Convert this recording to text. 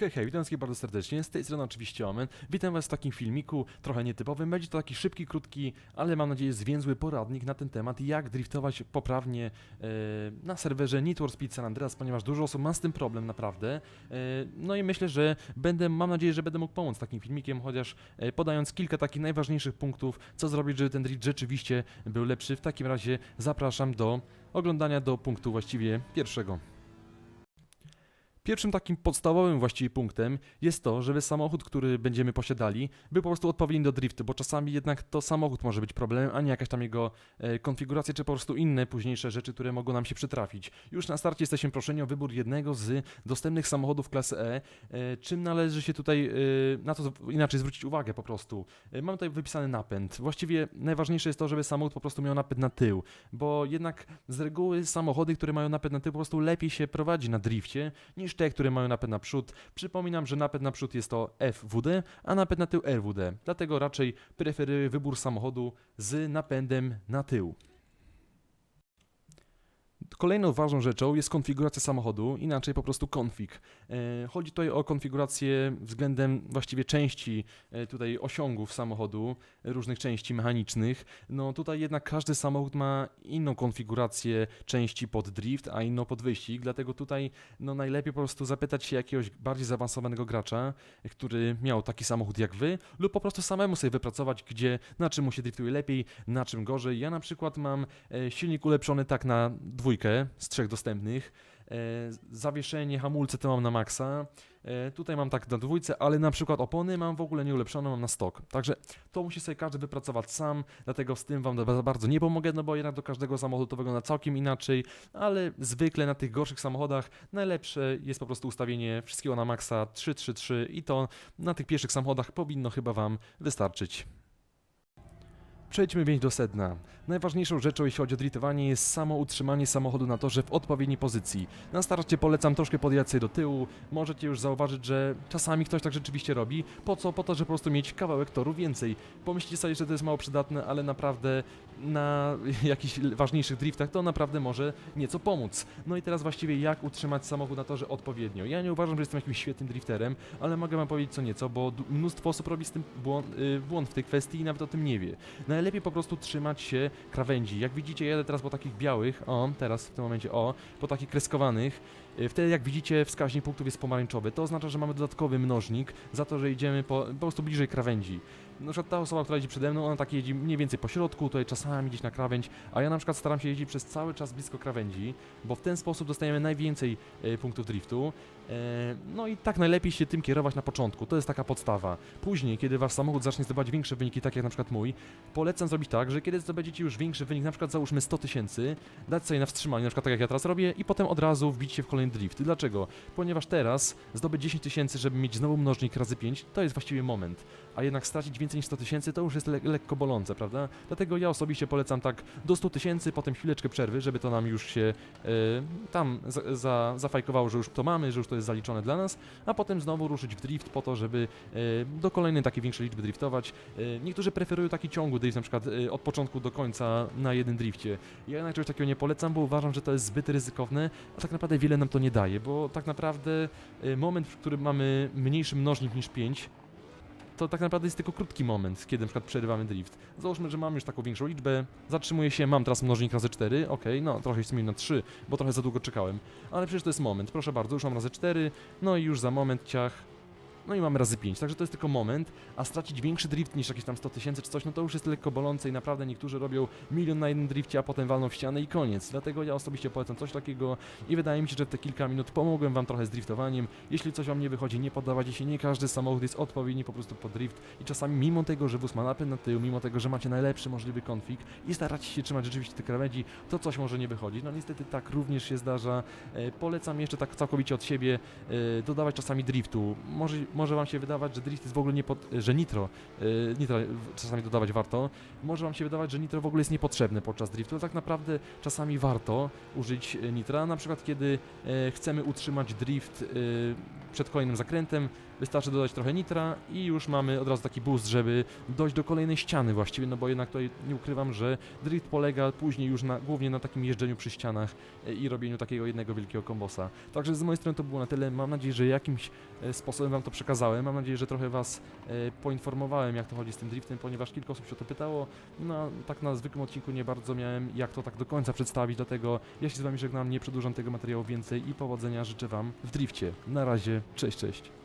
Hej, hej, witam wszystkich bardzo serdecznie, z tej strony oczywiście Omen. Witam was w takim filmiku, trochę nietypowym. Będzie to taki szybki, krótki, ale mam nadzieję zwięzły poradnik na ten temat, jak driftować poprawnie e, na serwerze Need for Speed San Andreas, ponieważ dużo osób ma z tym problem naprawdę. E, no i myślę, że będę, mam nadzieję, że będę mógł pomóc takim filmikiem, chociaż e, podając kilka takich najważniejszych punktów, co zrobić, żeby ten drift rzeczywiście był lepszy. W takim razie zapraszam do oglądania do punktu właściwie pierwszego. Pierwszym takim podstawowym właściwie punktem jest to, żeby samochód, który będziemy posiadali, był po prostu odpowiedni do driftu, bo czasami jednak to samochód może być problemem, a nie jakaś tam jego e, konfiguracja, czy po prostu inne późniejsze rzeczy, które mogą nam się przytrafić. Już na starcie jesteśmy proszeni o wybór jednego z dostępnych samochodów klasy E, e czym należy się tutaj e, na to inaczej zwrócić uwagę po prostu. Mam tutaj wypisany napęd. Właściwie najważniejsze jest to, żeby samochód po prostu miał napęd na tył, bo jednak z reguły samochody, które mają napęd na tył, po prostu lepiej się prowadzi na drifcie niż te, które mają napęd na przód. Przypominam, że napęd na przód jest to FWD, a napęd na tył RWD. Dlatego raczej preferuję wybór samochodu z napędem na tył. Kolejną ważną rzeczą jest konfiguracja samochodu, inaczej po prostu config. E, Chodzi tutaj o konfigurację względem właściwie części e, tutaj osiągów samochodu, różnych części mechanicznych. No tutaj jednak każdy samochód ma inną konfigurację części pod drift, a inną pod wyścig, dlatego tutaj no najlepiej po prostu zapytać się jakiegoś bardziej zaawansowanego gracza, e, który miał taki samochód jak wy, lub po prostu samemu sobie wypracować, gdzie, na czym mu się driftuje lepiej, na czym gorzej. Ja na przykład mam silnik ulepszony tak na dwójkę z trzech dostępnych. E, zawieszenie, hamulce to mam na maksa. E, tutaj mam tak na dwójce, ale na przykład opony mam w ogóle nie ulepszone, mam na stok. Także to musi sobie każdy wypracować sam, dlatego z tym wam bardzo nie pomogę, no bo jednak do każdego samochodu to wygląda całkiem inaczej, ale zwykle na tych gorszych samochodach najlepsze jest po prostu ustawienie wszystkiego na maksa 333 i to na tych pierwszych samochodach powinno chyba wam wystarczyć. Przejdźmy więc do sedna. Najważniejszą rzeczą, jeśli chodzi o driftowanie, jest samo utrzymanie samochodu na torze w odpowiedniej pozycji. Na starcie polecam troszkę podjechać sobie do tyłu. Możecie już zauważyć, że czasami ktoś tak rzeczywiście robi. Po co? Po to, żeby po prostu mieć kawałek toru więcej. Pomyślcie sobie, że to jest mało przydatne, ale naprawdę na jakichś ważniejszych driftach to naprawdę może nieco pomóc. No i teraz właściwie jak utrzymać samochód na torze odpowiednio. Ja nie uważam, że jestem jakimś świetnym drifterem, ale mogę wam powiedzieć co nieco, bo mnóstwo osób robi z tym błąd, y, błąd w tej kwestii i nawet o tym nie wie. Najlepiej po prostu trzymać się krawędzi. Jak widzicie, jadę teraz po takich białych, o, teraz w tym momencie, o, po takich kreskowanych. Y, Wtedy, jak widzicie, wskaźnik punktów jest pomarańczowy. To oznacza, że mamy dodatkowy mnożnik za to, że idziemy po, po prostu bliżej krawędzi. Na przykład ta osoba, która jedzie przede mną, ona tak jeździ mniej więcej po środku, tutaj czasami gdzieś na krawędź, a ja na przykład staram się jeździć przez cały czas blisko krawędzi, bo w ten sposób dostajemy najwięcej e, punktów driftu. E, no i tak najlepiej się tym kierować na początku, to jest taka podstawa. Później, kiedy wasz samochód zacznie zdobywać większe wyniki, tak jak na przykład mój, polecam zrobić tak, że kiedy zdobędziecie już większy wynik, na przykład załóżmy 100 tysięcy, dać sobie na wstrzymanie, na przykład tak jak ja teraz robię, i potem od razu wbić się w kolejny drift. Dlaczego? Ponieważ teraz zdobyć 10 tysięcy, żeby mieć znowu mnożnik razy 5, to jest właściwie moment. A jednak stracić więcej niż 100 tysięcy to już jest le lekko bolące, prawda? Dlatego ja osobiście polecam tak do 100 tysięcy, potem chwileczkę przerwy, żeby to nam już się e, tam za, za, zafajkowało, że już to mamy, że już to jest zaliczone dla nas, a potem znowu ruszyć w drift po to, żeby e, do kolejnej takiej większej liczby driftować. E, niektórzy preferują taki ciągły drift, na przykład e, od początku do końca na jednym drifcie. Ja jednak czegoś takiego nie polecam, bo uważam, że to jest zbyt ryzykowne, a tak naprawdę wiele nam to nie daje, bo tak naprawdę e, moment, w którym mamy mniejszy mnożnik niż 5, to tak naprawdę jest tylko krótki moment, kiedy na przykład przerywamy drift. Załóżmy, że mam już taką większą liczbę, zatrzymuję się, mam teraz mnożnik razy 4, ok, no trochę się zmienił na 3, bo trochę za długo czekałem, ale przecież to jest moment, proszę bardzo, już mam razy 4, no i już za moment ciach, no i mamy razy 5, także to jest tylko moment, a stracić większy drift niż jakieś tam 100 tysięcy czy coś, no to już jest lekko bolące i naprawdę niektórzy robią milion na jednym drifcie, a potem walną w ścianę i koniec. Dlatego ja osobiście polecam coś takiego i wydaje mi się, że w te kilka minut pomogłem wam trochę z driftowaniem. Jeśli coś wam nie wychodzi, nie poddawajcie się, nie każdy samochód jest odpowiedni po prostu pod drift i czasami mimo tego, że wóz ma napęd na tył, mimo tego, że macie najlepszy możliwy konfig i staracie się trzymać rzeczywiście te krawędzi, to coś może nie wychodzić. No niestety tak również się zdarza. E, polecam jeszcze tak całkowicie od siebie e, dodawać czasami driftu. Może może Wam się wydawać, że drift jest w ogóle nie pod, że nitro, yy, nitro czasami dodawać warto, może Wam się wydawać, że nitro w ogóle jest niepotrzebne podczas driftu, ale tak naprawdę czasami warto użyć e, nitra, na przykład kiedy e, chcemy utrzymać drift e, przed kolejnym zakrętem, wystarczy dodać trochę nitra i już mamy od razu taki boost, żeby dojść do kolejnej ściany właściwie, no bo jednak tutaj nie ukrywam, że drift polega później już na, głównie na takim jeżdżeniu przy ścianach e, i robieniu takiego jednego wielkiego kombosa. Także z mojej strony to było na tyle, mam nadzieję, że jakimś e, sposobem Wam to przekazałem, mam nadzieję, że trochę Was e, poinformowałem, jak to chodzi z tym driftem, ponieważ kilka osób się o to pytało, no tak na zwykłym odcinku nie bardzo miałem jak to tak do końca przedstawić, dlatego ja się z Wami żegnam, nie przedłużam tego materiału więcej i powodzenia życzę Wam w drifcie. Na razie, cześć, cześć.